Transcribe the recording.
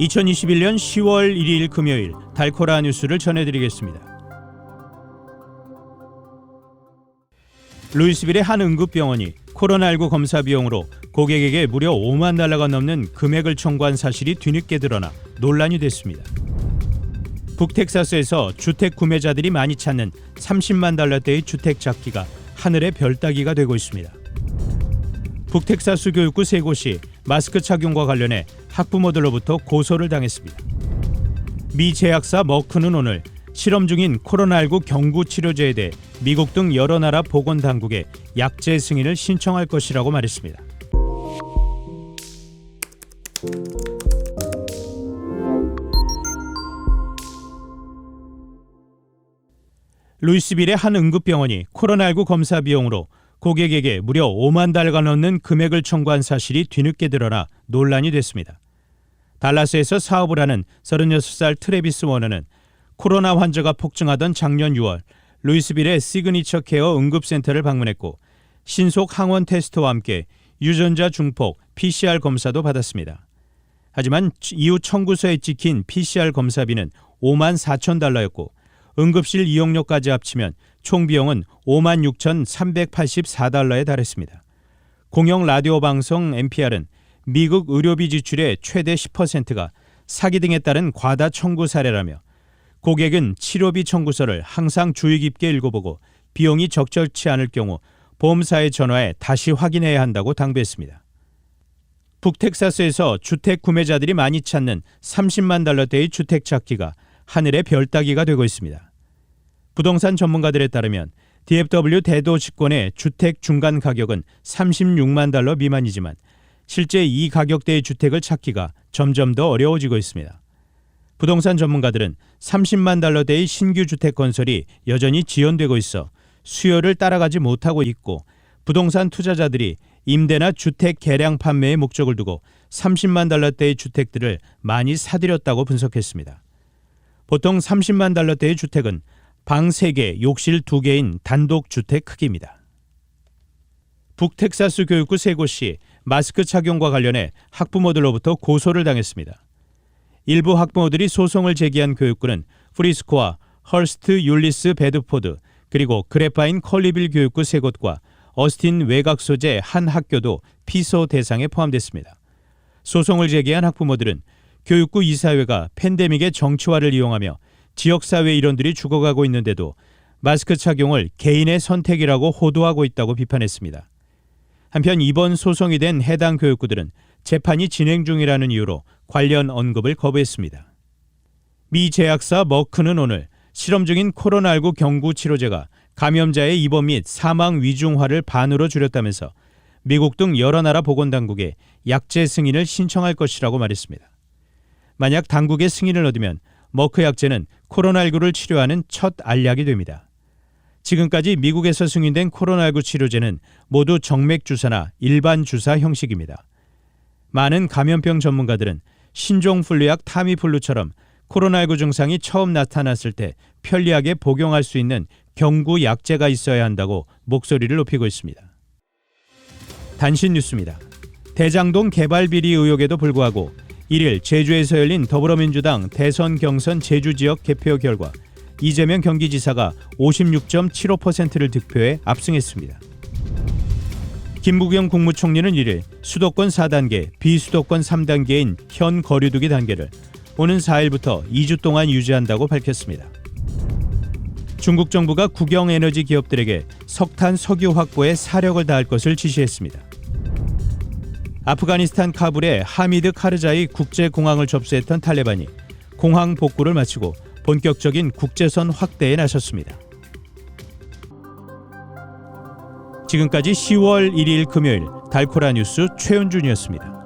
2021년 10월 1일 금요일 달코라 뉴스를 전해드리겠습니다. 루이스빌의 한 응급병원이 코로나19 검사 비용으로 고객에게 무려 5만 달러가 넘는 금액을 청구한 사실이 뒤늦게 드러나 논란이 됐습니다. 북텍사스에서 주택 구매자들이 많이 찾는 30만 달러대의 주택 잡기가 하늘의 별 따기가 되고 있습니다. 북텍사스 교육구 세 곳이 마스크 착용과 관련해 학부모들로부터 고소를 당했습니다. 미 제약사 머크는 오늘 실험 중인 코로나19 경구 치료제에 대해 미국 등 여러 나라 보건 당국에 약제 승인을 신청할 것이라고 말했습니다. 루이스빌의 한 응급병원이 코로나19 검사 비용으로 고객에게 무려 5만 달러가 넘는 금액을 청구한 사실이 뒤늦게 드러나 논란이 됐습니다. 달라스에서 사업을 하는 36살 트레비스 워너는 코로나 환자가 폭증하던 작년 6월 루이스빌의 시그니처 케어 응급센터를 방문했고 신속 항원 테스트와 함께 유전자 중폭 PCR 검사도 받았습니다. 하지만 이후 청구서에 찍힌 PCR 검사비는 5만 4천 달러였고 응급실 이용료까지 합치면 총 비용은 5만 6,384달러에 달했습니다. 공영 라디오 방송 NPR은 미국 의료비 지출의 최대 10%가 사기 등에 따른 과다 청구 사례라며 고객은 치료비 청구서를 항상 주의 깊게 읽어보고 비용이 적절치 않을 경우 보험사에 전화해 다시 확인해야 한다고 당부했습니다. 북텍사스에서 주택 구매자들이 많이 찾는 30만 달러대의 주택 찾기가 하늘의 별 따기가 되고 있습니다. 부동산 전문가들에 따르면 DFW 대도시권의 주택 중간 가격은 36만 달러 미만이지만 실제 이 가격대의 주택을 찾기가 점점 더 어려워지고 있습니다. 부동산 전문가들은 30만 달러대의 신규 주택 건설이 여전히 지연되고 있어 수요를 따라가지 못하고 있고 부동산 투자자들이 임대나 주택 개량 판매에 목적을 두고 30만 달러대의 주택들을 많이 사들였다고 분석했습니다. 보통 30만 달러대의 주택은 방 3개, 욕실 2개인 단독 주택 크기입니다. 북텍사스 교육구 세 곳이 마스크 착용과 관련해 학부모들로부터 고소를 당했습니다. 일부 학부모들이 소송을 제기한 교육구는 프리스코와 헐스트 율리스 베드포드 그리고 그래파인 컬리빌 교육구 세 곳과 어스틴 외곽 소재 한 학교도 피소 대상에 포함됐습니다. 소송을 제기한 학부모들은 교육구 이사회가 팬데믹의 정치화를 이용하며 지역사회 일원들이 죽어가고 있는데도 마스크 착용을 개인의 선택이라고 호도하고 있다고 비판했습니다. 한편 이번 소송이 된 해당 교육구들은 재판이 진행 중이라는 이유로 관련 언급을 거부했습니다. 미 제약사 머크는 오늘 실험 중인 코로나19 경구 치료제가 감염자의 입원 및 사망 위중화를 반으로 줄였다면서 미국 등 여러 나라 보건당국에 약제 승인을 신청할 것이라고 말했습니다. 만약 당국의 승인을 얻으면 머크 약제는 코로나19를 치료하는 첫 알약이 됩니다. 지금까지 미국에서 승인된 코로나19 치료제는 모두 정맥 주사나 일반 주사 형식입니다. 많은 감염병 전문가들은 신종 플루약 타미플루처럼 코로나19 증상이 처음 나타났을 때 편리하게 복용할 수 있는 경구 약제가 있어야 한다고 목소리를 높이고 있습니다. 단신 뉴스입니다. 대장동 개발 비리 의혹에도 불구하고 1일 제주에서 열린 더불어민주당 대선 경선 제주 지역 개표 결과 이재명 경기지사가 56.75%를 득표해 압승했습니다. 김부경 국무총리는 1일 수도권 4단계, 비수도권 3단계인 현 거리두기 단계를 오는 4일부터 2주 동안 유지한다고 밝혔습니다. 중국 정부가 국영 에너지 기업들에게 석탄 석유 확보에 사력을 다할 것을 지시했습니다. 아프가니스탄 카불의 하미드 카르자이 국제공항을 접수했던 탈레반이 공항 복구를 마치고 본격적인 국제선 확대에 나섰습니다. 지금까지 10월 1일 금요일 달코라 뉴스 최윤준이었습니다.